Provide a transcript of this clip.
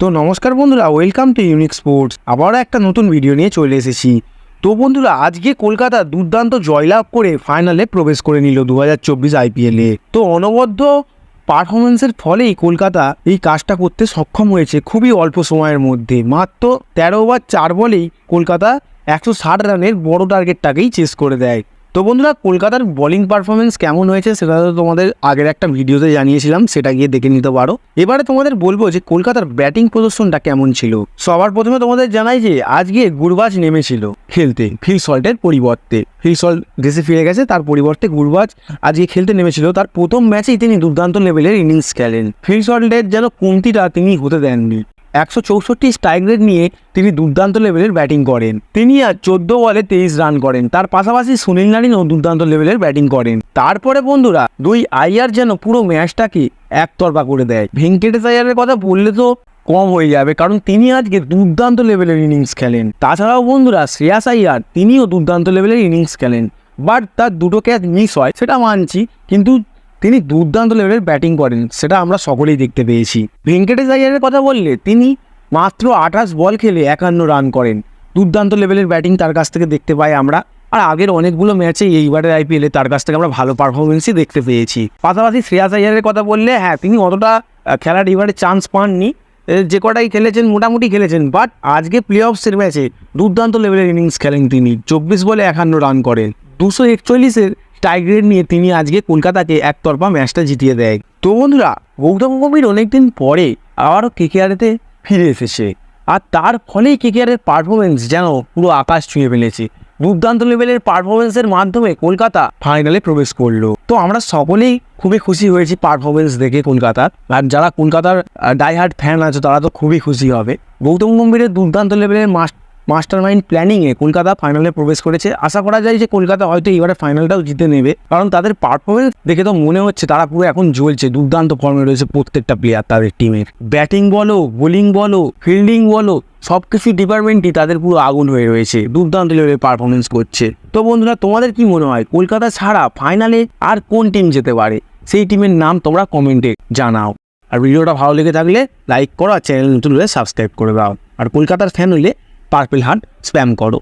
তো নমস্কার বন্ধুরা ওয়েলকাম টু ইউনিক স্পোর্টস আবারও একটা নতুন ভিডিও নিয়ে চলে এসেছি। তো বন্ধুরা, আজকে কলকাতা দুর্দান্ত জয়লাভ করে ফাইনালে প্রবেশ করে নিল দু হাজার চব্বিশ আইপিএলে তো অনবদ্য পারফরমেন্সের ফলেই কলকাতা এই কাজটা করতে সক্ষম হয়েছে খুবই অল্প সময়ের মধ্যে। মাত্র তেরো ওভার চার বলেই কলকাতা একশো ষাট রানের বড় টার্গেটটাকেই চেস করে দেয়। তো বন্ধুরা, কলকাতার বোলিং পারফরমেন্স কেমন হয়েছে সেটা তো তোমাদের আগের একটা ভিডিওতে জানিয়েছিলাম, সেটা গিয়ে দেখে নিতে পারো। এবারে তোমাদের বলব যে কলকাতার ব্যাটিং প্রদর্শনটা কেমন ছিল। সবার প্রথমে তোমাদের জানাই যে আজকে গুরবাজ নেমেছিল খেলতে ফিল সল্টের পরিবর্তে। ফিল সল্ট দেশে ফিরে গেছে, তার পরিবর্তে গুরবাজ আজকে খেলতে নেমেছিল। তার প্রথম ম্যাচেই তিনি দুর্দান্ত লেভেলের ইনিংস খেলেন। ফিল সল্টের যেন কমতিটা তিনি হতে দেননি। একশো চৌষট্টি স্ট্রাইক রেট নিয়ে তিনি দুর্দান্ত লেভেলের ব্যাটিং করেন। তিনি আর চোদ্দ বলে তেইশ রান করেন। তার পাশাপাশি সুনীল নারিনও দুর্দান্ত লেভেলের ব্যাটিং করেন। তারপরে বন্ধুরা, দুই আইয়ার যেন পুরো ম্যাচটাকে একতরফা করে দেয়। ভেঙ্কটেশ আইয়ারের কথা বললে তো কম হয়ে যাবে, কারণ তিনি আজকে দুর্দান্ত লেভেলের ইনিংস খেলেন। তাছাড়াও বন্ধুরা, শ্রেয়াস আইয়ার তিনিও দুর্দান্ত লেভেলের ইনিংস খেলেন। বাট তার দুটো ক্যাচ মিস হয়, সেটা মানছি। কিন্তু তিনি দুর্দান্ত লেভেলের ব্যাটিং করেন, সেটা আমরা সকলেই দেখতে পেয়েছি। ভেঙ্কটেশ আইয়ারের কথা বললে, তিনি মাত্র আঠাশ বল খেলে একান্ন রান করেন। দুর্দান্ত লেভেলের ব্যাটিং তার কাছ থেকে দেখতে পাই আমরা। আর আগের অনেকগুলো ম্যাচে এইবারের আইপিএলে তার কাছ থেকে আমরা ভালো পারফরমেন্সই দেখতে পেয়েছি। পাশাপাশি শ্রেয়াস আইয়ারের কথা বললে হ্যাঁ তিনি অতটা খেলার এবারে চান্স পাননি। যে কটাই খেলেছেন, মোটামুটি খেলেছেন বাট আজকে প্লে অফসের ম্যাচে দুর্দান্ত লেভেলের ইনিংস খেলেন তিনি। চব্বিশ বলে একান্ন রান করেন। দুশো একচল্লিশের রেট নিয়ে তিনি আজকে কলকাতাকে একতরফা ম্যাচটা জিতিয়ে দেয়। তো বন্ধুরা, গৌতম গম্ভীর অনেকদিন পরে আবারও কেকেআরেতে ফিরে এসেছে। আর তার ফলেই কেকেআরের পারফরমেন্স যেন পুরো আকাশ ছুঁয়ে ফেলেছে। দুর্দান্ত লেভেলের পারফরমেন্সের মাধ্যমে কলকাতা ফাইনালে প্রবেশ করল। তো আমরা সকলেই খুবই খুশি হয়েছি পারফরমেন্স দেখে কলকাতার। আর যারা কলকাতার ডাইহার্ট ফ্যান আছে, তারা তো খুবই খুশি হবে। গৌতম গম্ভীরের দুর্দান্ত লেভেলের মাস্টার মাইন্ড প্ল্যানিংয়ে কলকাতা ফাইনালে প্রবেশ করেছে। আশা করা যায় যে কলকাতা হয়তো এবারে ফাইনালটাও জিতে নেবে। কারণ তাদের পারফরমেন্স দেখে তো মনে হচ্ছে তারা পুরো এখন জ্বলছে, দুর্দান্ত ফর্মে রয়েছে প্রত্যেকটা প্লেয়ার তাদের টিমের ব্যাটিং বলো বোলিং বলো ফিল্ডিং বলো সব কিছু ডিপার্টমেন্টই তাদের পুরো আগুন হয়ে রয়েছে, দুর্দান্ত লেভেলের পারফরমেন্স করছে। তো বন্ধুরা, তোমাদের কি মনে হয়, কলকাতা ছাড়া ফাইনালে আর কোন টিম যেতে পারে? সেই টিমের নাম তোমরা কমেন্টে জানাও। আর ভিডিওটা ভালো লেগে থাকলে লাইক করো, আর চ্যানেল নতুন হলে সাবস্ক্রাইব করে দাও। আর কলকাতার ফ্যান হইলে পার্পেল হার্ট স্প্যাম করো।